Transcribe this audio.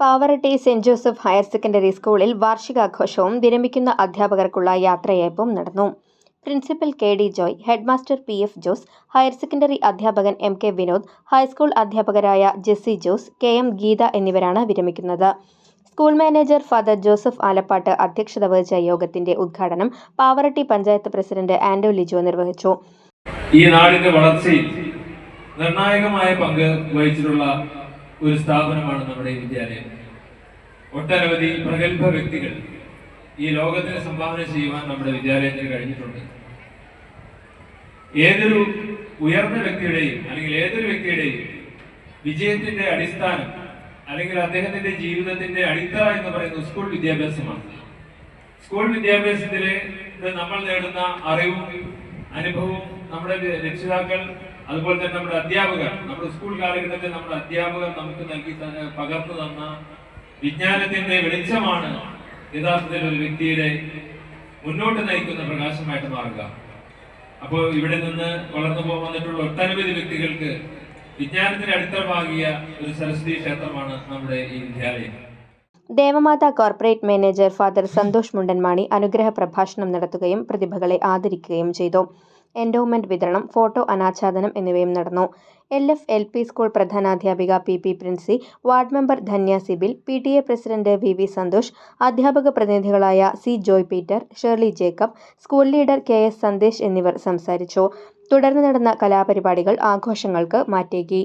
Pavaratty saint Joseph higher secondary സ്കൂളിൽ വാർഷികാഘോഷവും വിരമിക്കുന്ന അധ്യാപകർക്കുള്ള യാത്രയയപ്പും നടന്നു. Principal K D Joy headmaster P F Jose higher secondary അധ്യാപകൻ M K Vinod high school അധ്യാപകരായ Jessy Jose K M Geetha എന്നിവരാണ് വിരമിക്കുന്നത്. School manager father Joseph Alappatt അധ്യക്ഷത വഹിച്ച യോഗത്തിന്റെ ഉദ്ഘാടനം പാവറട്ടി പഞ്ചായത്ത് പ്രസിഡന്റ് ആന്റോ ലിജോ നിർവഹിച്ചു. ഈ നാടിന്റെ വളർച്ചയിൽ നിർണായകമായ പങ്ക് വഹിച്ചിട്ടുള്ള ഒരു സ്ഥാപനമാണ് നമ്മുടെ വിദ്യാലയം. ഒട്ടനവധി പ്രഗത്ഭ വ്യക്തികൾ ഈ ലോകത്തിന് സംഭാവന ചെയ്യുവാൻ നമ്മുടെ വിദ്യാലയത്തിന് കഴിഞ്ഞിട്ടുണ്ട്. ഏതൊരു ഉയർന്ന വ്യക്തിയുടെയും അല്ലെങ്കിൽ ഏതൊരു വ്യക്തിയുടെയും വിജയത്തിന്റെ അടിസ്ഥാനം അല്ലെങ്കിൽ അദ്ദേഹത്തിന്റെ ജീവിതത്തിന്റെ അടിത്തറ എന്ന് പറയുന്നത് സ്കൂൾ വിദ്യാഭ്യാസമാണ്. സ്കൂൾ വിദ്യാഭ്യാസത്തിലെ നമ്മൾ നേടുന്ന അറിവും അനുഭവവും നമ്മുടെ രക്ഷിതാക്കൾ അതുപോലെ തന്നെ നമ്മുടെ അധ്യാപകർ. നമ്മുടെ സ്കൂൾ കാലഘട്ടത്തിൽ നമ്മുടെ അധ്യാപകർ നമുക്ക് നൽകി പകർന്നു തന്ന വിജ്ഞാനത്തിന്റെ വെളിച്ചമാണ് യഥാർത്ഥത്തിൽ ഒരു വ്യക്തിയുടെ മുന്നോട്ട് നയിക്കുന്ന പ്രകാശമായിട്ട് മാറുക. അപ്പോൾ ഇവിടെ നിന്ന് വളർന്നു വന്നിട്ടുള്ള ഒട്ടനവധി വ്യക്തികൾക്ക് വിജ്ഞാനത്തിന് അടിത്തറമാകിയ ഒരു സരസ്വതി ക്ഷേത്രമാണ് നമ്മുടെ ഈ വിദ്യാലയം. Devamatha corporate manager father Santhosh Mundanmani അനുഗ്രഹ പ്രഭാഷണം നടത്തുകയും പ്രതിഭകളെ ആദരിക്കുകയും ചെയ്തു. എൻഡോമെന്റ് വിതരണം ഫോട്ടോ അനാച്ഛാദനം എന്നിവയും നടന്നു. L F L P school പ്രധാനാധ്യാപിക P P Princy ward member Dhanya Sibil P T A president V V Santhosh അധ്യാപക പ്രതിനിധികളായ C Joy Peter Shirley Jacob school leader K S Sandesh എന്നിവർ സംസാരിച്ചു. തുടർന്ന് നടന്ന കലാപരിപാടികൾ ആഘോഷങ്ങൾക്ക് മാറ്റേകി.